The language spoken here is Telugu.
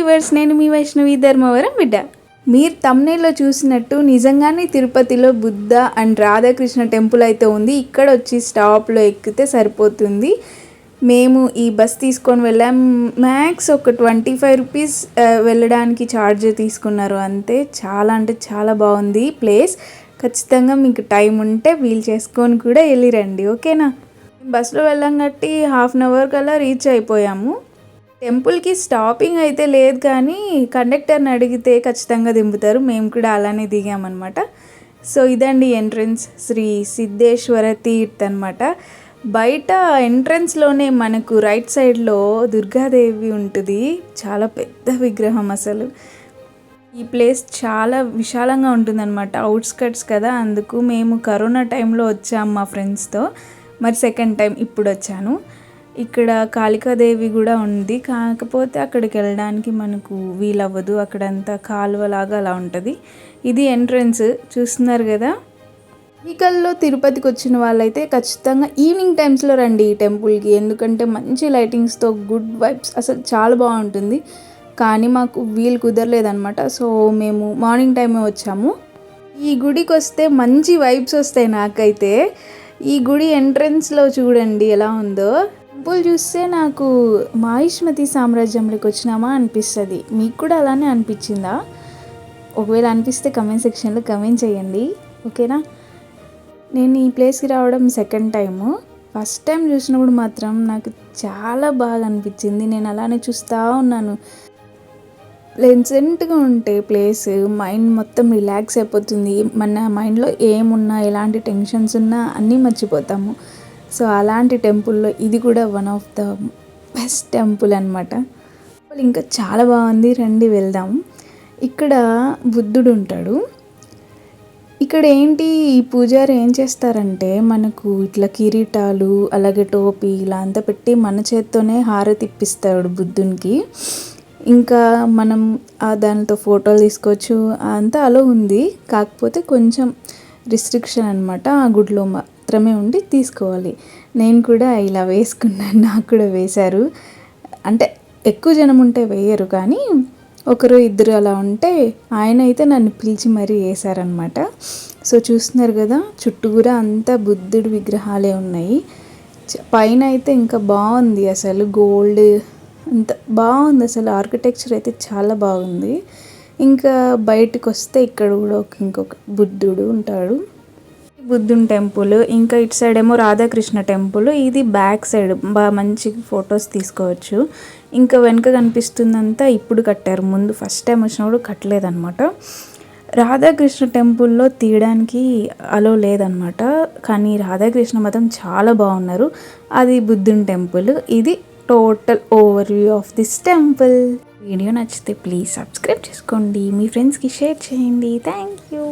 వీవర్స్ నేను మీ వైష్ణవి ధర్మవరం బిడ్డ. మీరు తమ్నేలో చూసినట్టు నిజంగానే తిరుపతిలో బుద్ధ అండ్ రాధాకృష్ణ టెంపుల్ అయితే ఉంది. ఇక్కడ వచ్చి స్టాప్లో ఎక్కితే సరిపోతుంది. మేము ఈ బస్ తీసుకొని వెళ్ళాం. మ్యాక్స్ ఒక ట్వంటీ ఫైవ్ రూపీస్ వెళ్ళడానికి ఛార్జ్ తీసుకున్నారు. అంతే. చాలా అంటే చాలా బాగుంది ప్లేస్ ఖచ్చితంగా మీకు టైం ఉంటే వీలు చేసుకొని కూడా వెళ్ళిరండి ఓకేనా? బస్సులో వెళ్ళాం కట్టి హాఫ్ అన్ అవర్ కల్లా రీచ్ అయిపోయాము. టెంపుల్కి స్టాపింగ్ అయితే లేదు కానీ కండక్టర్ని అడిగితే ఖచ్చితంగా దింపుతారు. మేము కూడా అలానే దిగామన్నమాట. సో ఇదండి ఎంట్రన్స్ శ్రీ సిద్ధేశ్వర తీర్థ్ అనమాట బయట ఎంట్రన్స్లోనే మనకు రైట్ సైడ్లో దుర్గాదేవి ఉంటుంది. చాలా పెద్ద విగ్రహం అసలు. ఈ ప్లేస్ చాలా విశాలంగా ఉంటుందన్నమాట. అవుట్స్కట్స్ కదా అందుకు మేము కరోనా టైంలో వచ్చాము మా ఫ్రెండ్స్తో. మరి సెకండ్ టైం ఇప్పుడు వచ్చాను ఇక్కడ కాళికాదేవి కూడా ఉంది. కాకపోతే అక్కడికి వెళ్ళడానికి మనకు వీలవ్వదు. అక్కడంతా కాలువలాగా అలా ఉంటుంది. ఇది ఎంట్రన్స్. చూస్తున్నారు కదా? వీకల్లో తిరుపతికి వచ్చిన వాళ్ళైతే ఖచ్చితంగా ఈవినింగ్ టైమ్స్లో రండి ఈ టెంపుల్కి. ఎందుకంటే మంచి లైటింగ్స్తో గుడ్ వైబ్స్. అసలు చాలా బాగుంటుంది. కానీ మాకు వీలు కుదరలేదనమాట సో మేము మార్నింగ్ టైమే వచ్చాము. ఈ గుడికి వస్తే మంచి వైబ్స్ వస్తాయి నాకైతే. ఈ గుడి ఎంట్రన్స్లో చూడండి ఎలా ఉందో. టెంపుల్ చూస్తే నాకు మాహిష్మతి సామ్రాజ్యంలోకి వచ్చినామా అనిపిస్తుంది. మీకు కూడా అలానే అనిపించిందా? ఒకవేళ అనిపిస్తే కమెంట్ సెక్షన్లో కమెంట్ చేయండి. ఓకేనా? నేను ఈ ప్లేస్కి రావడం సెకండ్ టైము ఫస్ట్ టైం చూసినప్పుడు మాత్రం నాకు చాలా బాగా అనిపించింది. నేను అలానే చూస్తూ ఉన్నాను. ప్లెజెంట్గా ఉంటే ప్లేస్ మైండ్ మొత్తం రిలాక్స్ అయిపోతుంది. మన మైండ్లో ఏమున్నా ఎలాంటి టెన్షన్స్ ఉన్నా అన్నీ మర్చిపోతాము. సో అలాంటి టెంపుల్లో ఇది కూడా one of the best temple అనమాట ఇంకా చాలా బాగుంది రండి వెళ్దాం. ఇక్కడ బుద్ధుడు ఉంటాడు. ఇక్కడ ఏంటి ఈ పూజారి ఏం చేస్తారంటే మనకు ఇట్లా కిరీటాలు అలాగే టోపీ ఇలా అంతా పెట్టి మన చేత్తోనే హారతి ఇప్పిస్తాడు బుద్ధునికి. ఇంకా మనం ఆ దానితో ఫోటోలు తీసుకోవచ్చు అంతా అలో ఉంది. కాకపోతే కొంచెం రిస్ట్రిక్షన్ అనమాట ఆ గుడిలో మాత్రమే ఉండి తీసుకోవాలి. నేను కూడా ఇలా వేసుకున్నాను నాకు కూడా వేశారు. అంటే ఎక్కువ జనం ఉంటే వేయరు కానీ ఒకరు ఇద్దరు అలా ఉంటే ఆయన అయితే నన్ను పిలిచి మరీ వేశారనమాట సో చూస్తున్నారు కదా చుట్టూరా అంతా బుద్ధుడి విగ్రహాలే ఉన్నాయి. చ- పైన అయితే ఇంకా బాగుంది అసలు గోల్డ్ అంత బాగుంది అసలు ఆర్కిటెక్చర్ అయితే చాలా బాగుంది. ఇంకా బయటకు వస్తే ఇక్కడ కూడా ఒక ఇంకొక బుద్ధుడు ఉంటాడు. బుద్ధుని టెంపుల్ ఇంకా ఇటు సైడ్ ఏమో రాధాకృష్ణ టెంపుల్ ఇది బ్యాక్ సైడ్ బాగా మంచి ఫొటోస్ తీసుకోవచ్చు. ఇంకా వెనుక కనిపిస్తుందంతా ఇప్పుడు కట్టారు. ముందు ఫస్ట్ టైం వచ్చినప్పుడు కట్టలేదన్నమాట. రాధాకృష్ణ టెంపుల్లో తీయడానికి అలో లేదనమాట కానీ రాధాకృష్ణ మతం చాలా బాగున్నారు. అది బుద్ధుని టెంపుల్. ఇది total overview of this temple. Video నచ్చితే ప్లీజ్ సబ్స్క్రైబ్ చేసుకోండి. మీ ఫ్రెండ్స్కి షేర్ చేయండి. Thank you.